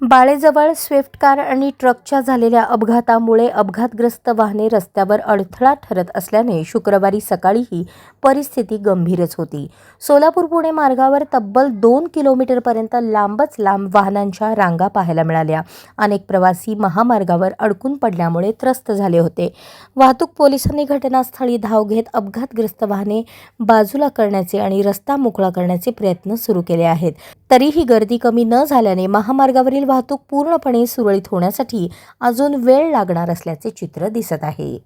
बाळेजवळ Swift car आणि ट्रकच्या झालेल्या अपघातामुळे अपघातग्रस्त वाहने रस्त्यावर अडथळा ठरत असल्याने शुक्रवारी सकाळी ही परिस्थिती गंभीरच होती. सोलापूर पुणे मार्गावर तब्बल दोन किलोमीटरपर्यंत लांबच लांब वाहनांच्या रांगा पाहायला मिळाल्या. अनेक प्रवासी महामार्गावर अडकून पडल्यामुळे त्रस्त झाले होते. वाहतूक पोलिसांनी घटनास्थळी धाव घेत अपघातग्रस्त वाहने बाजूला करण्याचे आणि रस्ता मोकळा करण्याचे प्रयत्न सुरू केले आहेत. तरीही गर्दी कमी न झाल्याने महामार्गावरील वाहतूक पूर्णपणे सुरळीत होण्यासाठी अजून वेळ लागणार असल्याचे चित्र दिसत आहे.